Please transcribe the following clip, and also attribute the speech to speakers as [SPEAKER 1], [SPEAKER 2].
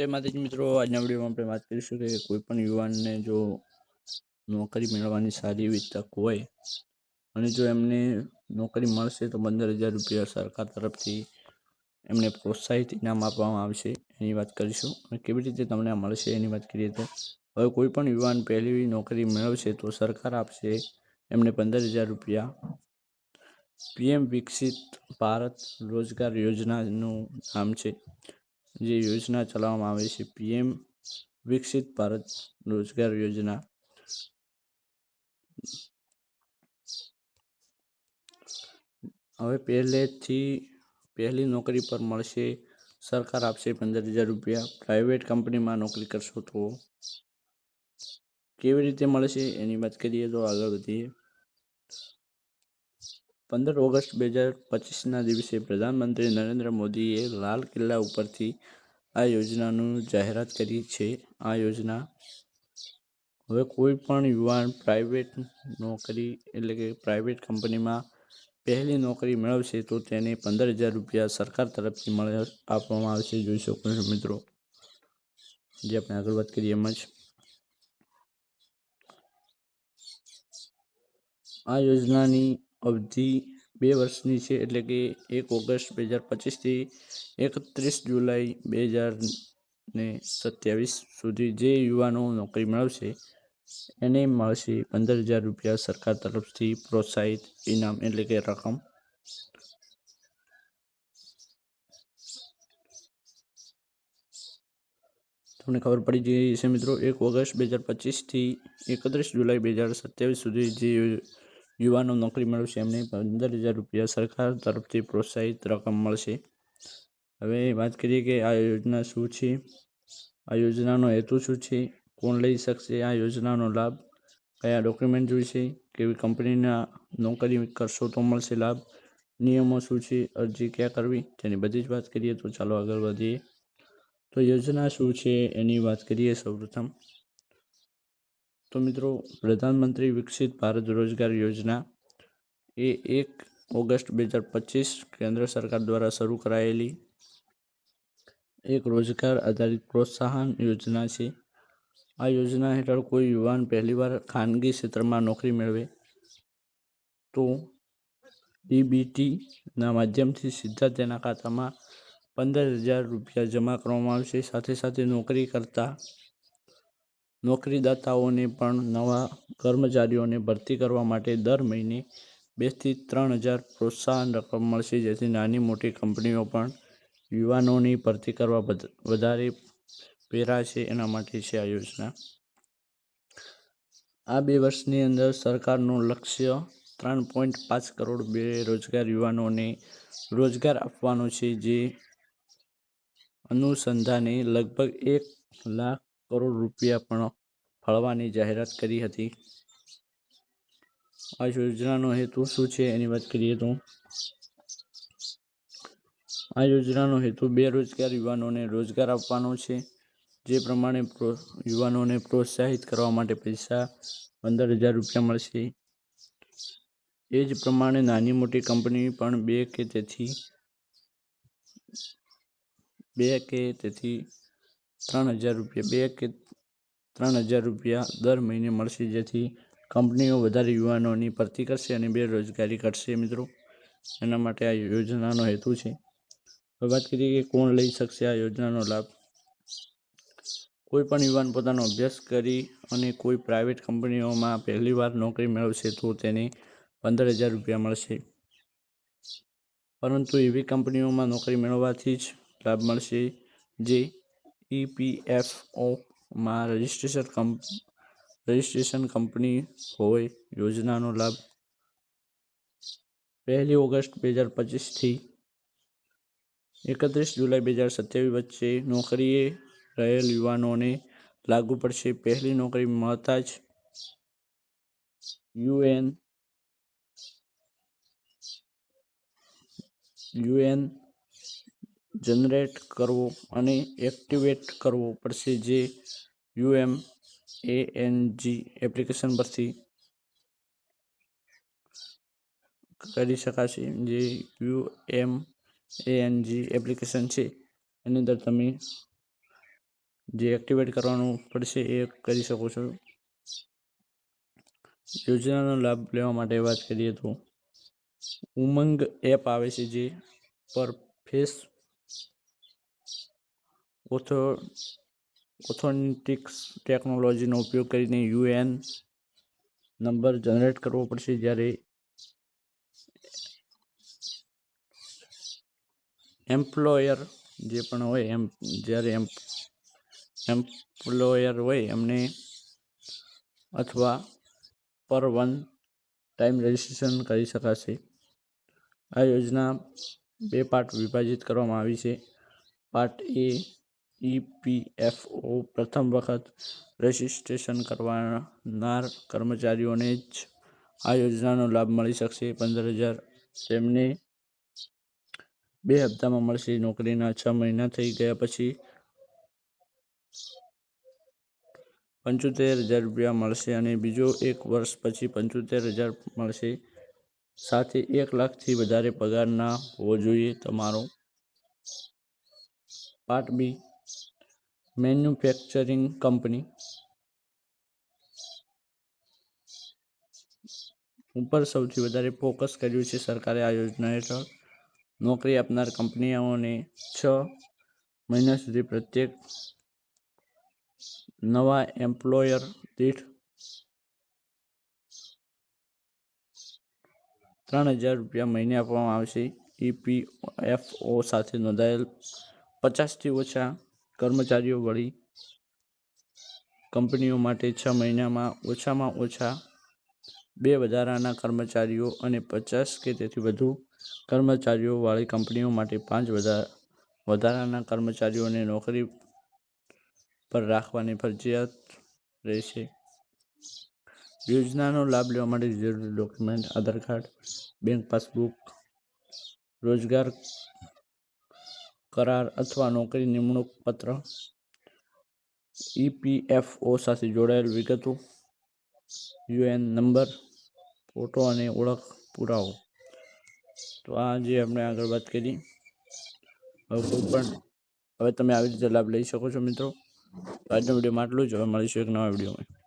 [SPEAKER 1] જય માતાજી મિત્રો આજના વિડીયોમાં આપણે વાત કરીશું કે કોઈ પણ યુવાનને જો નોકરી મેળવવાની સારી એવી તક હોય અને જો એમને નોકરી મળશે તો પંદર હજાર રૂપિયા સરકાર તરફથી એમને પ્રોત્સાહિત ઇનામ આપવામાં આવશે, એની વાત કરીશું. અને કેવી રીતે તમને મળશે એની વાત કરીએ તો, હવે કોઈ પણ યુવાન પહેલી નોકરી મેળવશે તો સરકાર આપશે એમને પંદર હજાર રૂપિયા. પીએમ વિકસિત ભારત રોજગાર યોજનાનું નામ છે. જે યોજના ચલાવવામાં આવે છે. પીએમ વિકસિત ભારત રોજગાર યોજના. હવે પહેલેથી પહેલી નોકરી પર મળશે. સરકાર આપશે પંદર હજાર રૂપિયા. પ્રાઇવેટ કંપનીમાં નોકરી કરશો તો કેવી રીતે મળશે? એની વાત કરીએ તો આગળ વધીએ. પંદર ઓગસ્ટ બે હજાર પચીસના દિવસે પ્રધાનમંત્રી નરેન્દ્ર મોદીએ લાલ કિલ્લા ઉપરથી આ યોજનાનું જાહેરાત કરી છે. આ યોજના હવે કોઈ પણ યુવાન પ્રાઇવેટ નોકરી એટલે કે પ્રાઇવેટ કંપનીમાં પહેલી નોકરી મેળવશે તો તેને પંદર હજાર રૂપિયા સરકાર તરફથી મળે આપવામાં આવશે. જોઈ શકો છો મિત્રો. જે આપણે આગળ વાત કરીએ એમ જ. આ યોજનાની અવધિ બે વર્ષની છે એટલે કે એક ઓગસ્ટ બે હજાર પચીસથી એકત્રીસ જુલાઈ બે હજાર ને સત્યાવીસ સુધી જે યુવાનો નોકરી મેળવશે, એને મળશે પંદર હજાર રૂપિયા સરકાર તરફથી પ્રોત્સાહિત ઇનામ એટલે કે રકમ. તમને ખબર પડી જઈ છે મિત્રો, એક ઓગસ્ટ બે હજાર પચીસથી એકત્રીસ જુલાઈ બે હજાર સત્યાવીસ સુધી જે યુવાનો નોકરી મેળવશે, એમને પંદર હજાર રૂપિયા સરકાર તરફથી પ્રોત્સાહિત રકમ મળશે. હવે વાત કરીએ કે આ યોજના શું છે? આ યોજનાનો હેતુ શું છે? કોણ લઈ શકશે? આ યોજનાનો લાભ? કયા ડોક્યુમેન્ટ જોઈશે? કેવી કંપનીના નોકરી કરશો તો મળશે લાભ? નિયમો શું છે? અરજી ક્યાં કરવી? તેની બધી જ વાત કરીએ તો ચાલો આગળ વધીએ. તો યોજના શું છે? એની વાત કરીએ સૌપ્રથમ. તો મિત્રો, પ્રધાનમંત્રી વિકસિત ભારત રોજગાર યોજના એ એક ઓગસ્ટ બે હજાર પચીસ કેન્દ્ર સરકાર દ્વારા શરૂ કરાયેલી. એક રોજગાર આધારિત પ્રોત્સાહન યોજના છે. આ યોજના હેઠળ કોઈ યુવાન પહેલીવાર ખાનગી ક્ષેત્રમાં નોકરી મેળવે તો ડીબીટીના માધ્યમથી સીધા તેના ખાતામાં પંદર હજાર રૂપિયા જમા કરવામાં આવશે. સાથે સાથે નોકરી કરતા નોકરીદાતાઓને પણ નવા કર્મચારીઓને ભરતી કરવા માટે દર મહિને બેથી ત્રણ હજાર પ્રોત્સાહન રકમ મળશે, જેથી નાની મોટી કંપનીઓ પણ યુવાનોની ભરતી કરવા વધારે પેરા છે એના માટે છે આ યોજના. આ બે વર્ષની અંદર સરકારનું લક્ષ્ય ત્રણ પોઈન્ટ પાંચ કરોડ બેરોજગાર યુવાનોને રોજગાર આપવાનો છે, જે અનુસંધાને લગભગ એક લાખ કરોડ રૂપિયા પણ ફાળવાની જાહેરાત કરી હતી. આ યોજનાનો હેતુ શું છે એની વાત કરીએ તો? આ યોજનાનો હેતુ બેરોજગાર યુવાનોને રોજગાર આપવાનો છે. જે પ્રમાણે યુવાનોને પ્રોત્સાહિત કરવા માટે પૈસા પંદર હજાર રૂપિયા મળશે. એ જ પ્રમાણે નાની મોટી કંપની પણ બે કે તેથી, બે કે તેથી ત્રણ હજાર રૂપિયા, બે કે ત્રણ હજાર રૂપિયા દર મહિને મળશે, જેથી કંપનીઓ વધારે યુવાનોની ભરતી કરશે અને બેરોજગારી ઘટશે, મિત્રો. એના માટે આ યોજનાનો હેતુ છે. હવે વાત કરીએ કે કોણ લઈ શકશે આ યોજનાનો લાભ. કોઈ પણ યુવાન પોતાનો અભ્યાસ કરી અને કોઈ પ્રાઇવેટ કંપનીઓમાં પહેલીવાર નોકરી મેળવશે તો તેને પંદર હજાર રૂપિયા મળશે. પરંતુ એવી કંપનીઓમાં નોકરી મેળવવાથી જ લાભ મળશે, જે ઈપીએફઓમાં રજિસ્ટ્રેશન કંપ રજિસ્ટ્રેશન કંપની હોય યોજનાનો લાભ પહેલી ઓગસ્ટ બે હજાર પચીસથી એકત્રીસ જુલાઈ બે હજાર સત્યાવીસ વચ્ચે નોકરીએ રહેલ યુવાનોને લાગુ પડશે. પહેલી નોકરી મળતા જ યુએન યુએન જનરેટ કરવો અને એક્ટિવેટ કરવો પડશે જે યુએમ જી એપ્લિકેશન પરથી કરી શકાશે, જે U M A N G application છે. એની અંદર તમે જે એક્ટિવેટ કરવાનું પડશે એ કરી શકો છો. યોજનાનો લાભ લેવા માટે વાત કરીએ તો ઉમંગ એપ આવે છે જે પર ફેસ ઓથો, ઓથોન્ટિક્સ ટેકનોલોજીનો ઉપયોગ કરીને યુએન નંબર જનરેટ કરવો પડશે જ્યારે એમ્પ્લોયર જે પણ હોય એમ, જ્યારે એમ, એમ્પ્લોયર હોય એમને અથવા પર વન ટાઈમ રજિસ્ટ્રેશન કરી શકાશે. આ યોજના બે પાર્ટ વિભાજિત કરવામાં આવી છે. પાર્ટ એ ઈપીએફઓ પ્રથમ વખત રજિસ્ટ્રેશન કરવાનાર કર્મચારીઓને જ આ યોજનાનો લાભ મળી શકશે. પંદર હજાર તેમને બે હપ્તામાં મળશે. નોકરીના છ મહિના થઈ ગયા પછી પંચોતેર હજાર રૂપિયા મળશે અને બીજો એક વર્ષ પછી પંચોતેર હજાર મળશે. સાથે એક લાખથી વધારે પગાર ના હોવો જોઈએ. તમારો પાર્ટ બી મેન્યુફેક્ચરિંગ કંપની ઉપર સૌથી વધારે ફોકસ કર્યું છે સરકારે આ યોજના હેઠળ. નોકરી આપનાર કંપનીઓને છ મહિના સુધી પ્રત્યેક નવા એમ્પ્લોયર દીઠ ત્રણ હજાર રૂપિયા મહિને આપવામાં આવશે. ઈપીએફઓ સાથે નોંધાયેલ પચાસથી ઓછા કર્મચારીઓ વળી કંપનીઓ માટે છ મહિનામાં ઓછામાં ઓછા બે વધારાના કર્મચારીઓ અને પચાસ કે તેથી વધુ કર્મચારીઓવાળી કંપનીઓ માટે પાંચ વધા, વધારાના કર્મચારીઓને નોકરી પર રાખવાની ફરજિયાત રહેશે. યોજનાનો લાભ લેવા માટે જરૂરી document, Aadhaar card, bank passbook, રોજગાર કરાર અથવા નોકરી નિમણૂક પત્ર ઈપીએફઓ સાથે જોડાયેલ વિગતો. યુએન નંબર, ફોટો અને ઓળખ પુરાવો. તો આ જે આપણે આગળ વાત કરી. હવે કોઈ પણ, હવે તમે આવી રીતે લાભ લઈ શકો છો મિત્રો. આજનો વિડીયોમાં આટલું જ. હવે મળીશું એક નવા વિડીયોમાં.